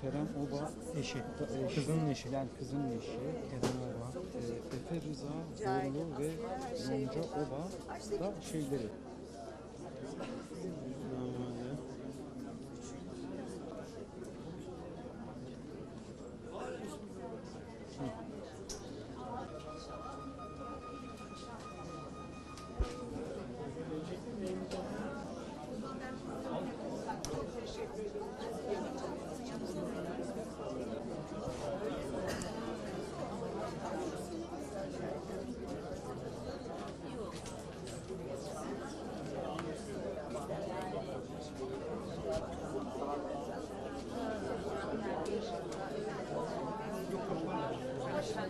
Kerem Oba Eşi. Kızının eşi. Yani kızının eşi Kerem Oba, e, Efe Rıza Zorlu ve Yonca Oba da şeyleri.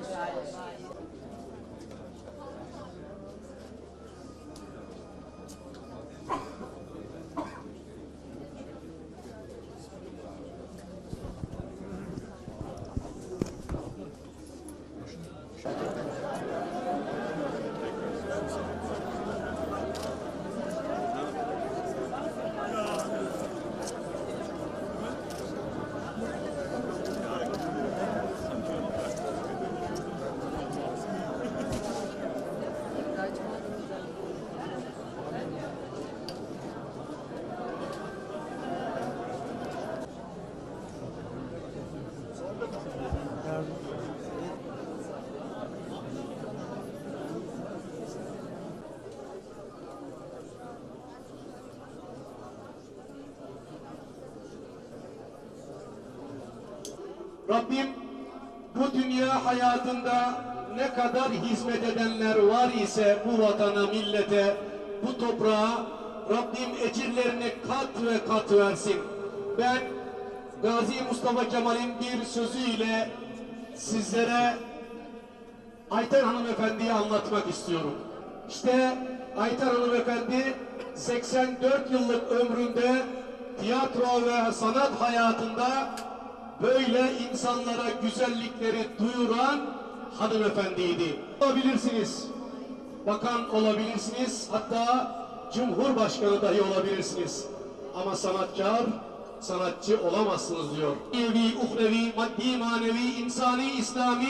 Obrigado. Rabbim bu dünya hayatında ne kadar hizmet edenler var ise bu vatana, millete, bu toprağa Rabbim ecirlerini kat ve kat versin. Ben Gazi Mustafa Kemal'in bir sözüyle sizlere Ayten Hanımefendi'yi anlatmak istiyorum. İşte Ayten Hanımefendi 84 yıllık ömründe tiyatro ve sanat hayatında böyle insanlara güzellikleri duyuran hanımefendiydi. Olabilirsiniz. Bakan olabilirsiniz. Hatta Cumhurbaşkanı dahi olabilirsiniz. Ama sanatkar, sanatçı olamazsınız diyor. Evi, uhrevi, maddi, manevi, insani, İslami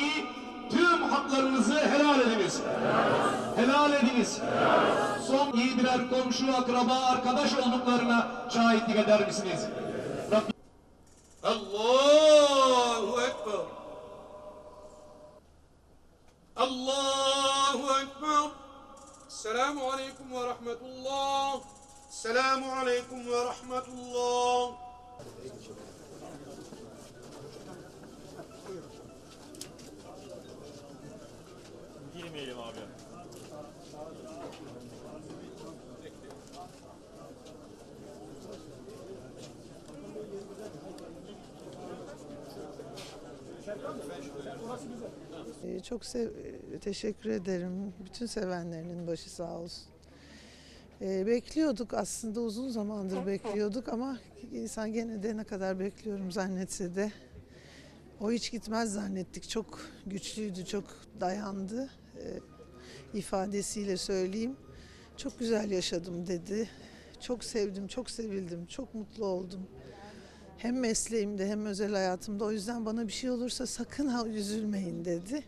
tüm haklarınızı helal ediniz. Helal ediniz. Son iyi birer komşu, akraba, arkadaş olduklarına şahitlik eder misiniz? الله أكبر. الله أكبر. السلام عليكم ورحمة الله. السلام عليكم ورحمة الله. Girmeyelim abi. Çok sev e, teşekkür ederim. Bütün sevenlerinin başı sağ olsun. Ee, bekliyorduk aslında uzun zamandır bekliyorduk ama insan gene de ne kadar bekliyorum zannetse de o hiç gitmez zannettik. Çok güçlüydü, çok dayandı. Ee, ifadesiyle söyleyeyim. Çok güzel yaşadım dedi. Çok sevdim, çok sevildim, çok mutlu oldum. Hem mesleğimde hem özel hayatımda. O yüzden bana bir şey olursa sakın ha üzülmeyin dedi.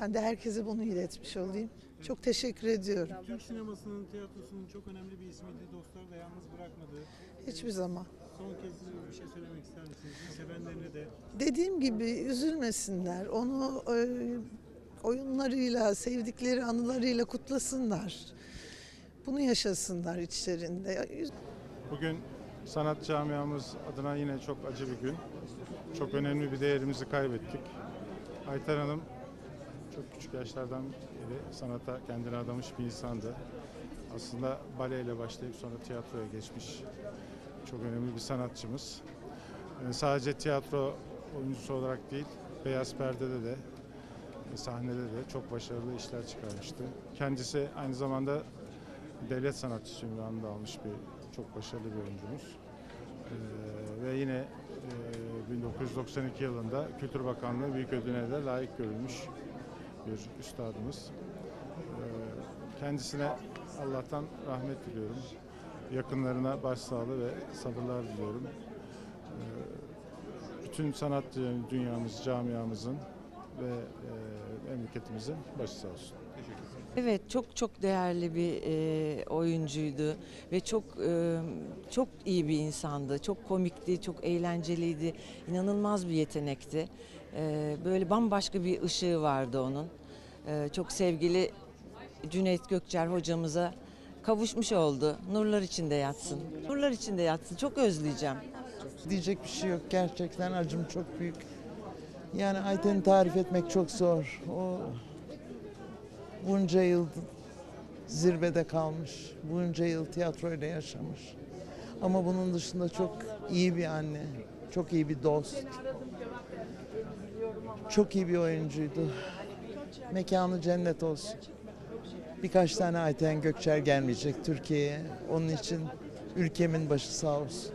Ben de herkese bunu iletmiş olayım. Çok teşekkür ediyorum. Türk sinemasının, tiyatrosunun çok önemli bir ismiydi. Dostları da yalnız bırakmadı. Hiçbir zaman. Son kez bir şey söylemek ister misiniz? Sevenlerine de. Dediğim gibi üzülmesinler. Onu e, oyunlarıyla, sevdikleri anılarıyla kutlasınlar. Bunu yaşasınlar içlerinde. Bugün sanat camiamız adına yine çok acı bir gün. Çok önemli bir değerimizi kaybettik. Ayten Hanım çok küçük yaşlardan beri sanata kendini adamış bir insandı. Aslında baleyle başlayıp sonra tiyatroya geçmiş çok önemli bir sanatçımız. Ee, sadece tiyatro oyuncusu olarak değil, Beyaz Perde'de de e, sahnede de çok başarılı işler çıkarmıştı. Kendisi aynı zamanda devlet sanatçısı ünvanını da almış bir çok başarılı bir oyuncumuz. Ee, ve yine e, 1992 yılında Kültür Bakanlığı Büyük Ödülü'ne de layık görülmüş bir üstadımız. Ee, kendisine Allah'tan rahmet diliyorum. Yakınlarına başsağlığı ve sabırlar diliyorum. Ee, bütün sanat dünyamız, camiamızın ve e, memleketimizin başı sağ olsun. Evet çok çok değerli bir e, oyuncuydu ve çok e, çok iyi bir insandı. Çok komikti, çok eğlenceliydi. inanılmaz bir yetenekti. E, böyle bambaşka bir ışığı vardı onun. E, çok sevgili Cüneyt Gökçer hocamıza kavuşmuş oldu. Nurlar içinde yatsın. Nurlar içinde yatsın. Çok özleyeceğim. Diyecek bir şey yok. Gerçekten acım çok büyük. Yani Ayten'i tarif etmek çok zor. O bunca yıl zirvede kalmış. Bunca yıl tiyatroyla yaşamış. Ama bunun dışında çok iyi bir anne. Çok iyi bir dost. Çok iyi bir oyuncuydu. Mekanı cennet olsun. Birkaç tane Ayten Gökçer gelmeyecek Türkiye'ye. Onun için ülkemin başı sağ olsun.